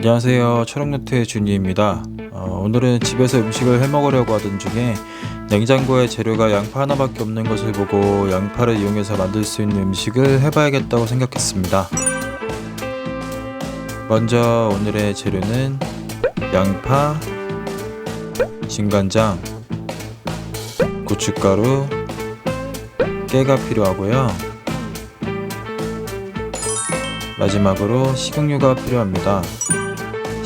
안녕하세요. 초록노트의 준이입니다. 어, 오늘은 집에서 음식을 해 먹으려고 하던 중에 냉장고에 재료가 양파 하나밖에 없는 것을 보고 양파를 이용해서 만들 수 있는 음식을 해봐야겠다고 생각했습니다. 먼저 오늘의 재료는 양파, 진간장, 고춧가루, 깨가 필요하고요. 마지막으로 식용유가 필요합니다.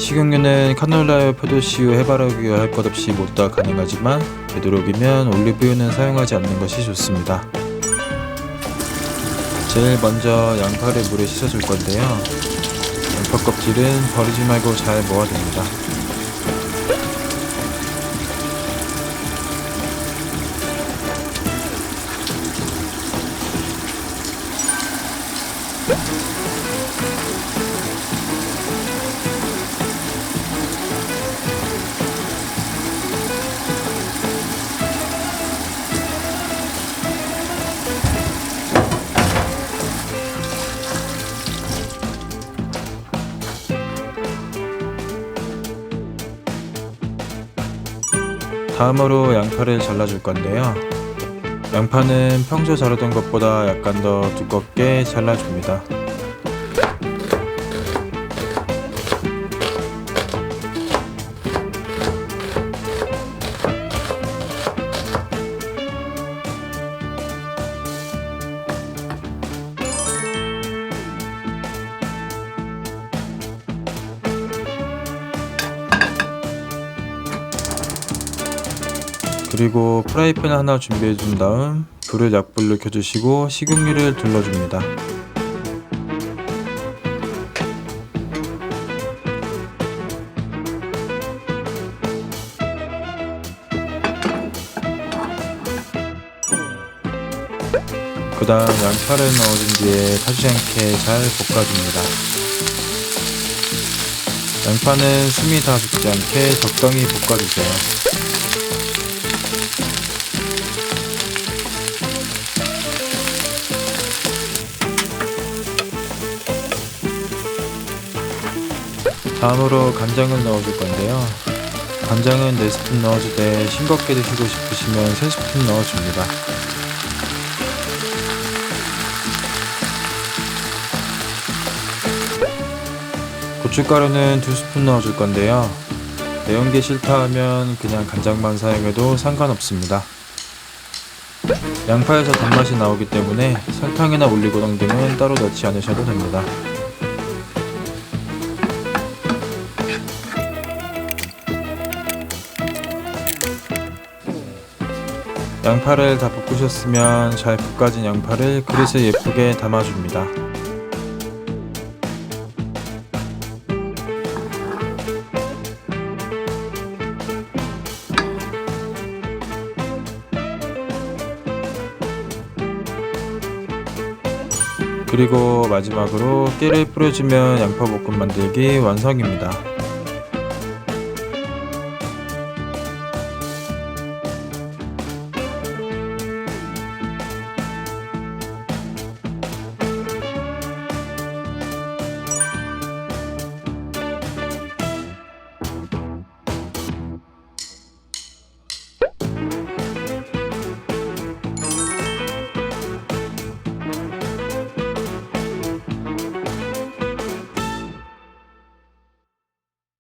식용유는 카놀라유, 포도씨유, 해바라기유 할 것 없이 모두 다 가능하지만 되도록이면 올리브유는 사용하지 않는 것이 좋습니다. 제일 먼저 양파를 물에 씻어줄 건데요. 양파 껍질은 버리지 말고 잘 모아야 됩니다. 다음으로 양파를 잘라줄 건데요. 양파는 평소 자르던 것보다 약간 더 두껍게 잘라줍니다. 그리고 프라이팬 하나 준비해 준 다음 불을 약불로 켜주시고 식용유를 둘러줍니다. 그 다음 양파를 넣어준 뒤에 타지 않게 잘 볶아줍니다. 양파는 숨이 다 죽지 않게 적당히 볶아주세요. 다음으로 간장을 넣어줄 건데요. 간장은 4스푼 넣어주되 싱겁게 드시고 싶으시면 3스푼 넣어줍니다. 고춧가루는 2스푼 넣어줄 건데요. 매운 게 싫다 하면 그냥 간장만 사용해도 상관없습니다. 양파에서 단맛이 나오기 때문에 설탕이나 올리고당 등은 따로 넣지 않으셔도 됩니다. 양파를 다 볶으셨으면 잘 볶아진 양파를 그릇에 예쁘게 담아줍니다. 그리고 마지막으로 깨를 뿌려주면 양파볶음 만들기 완성입니다.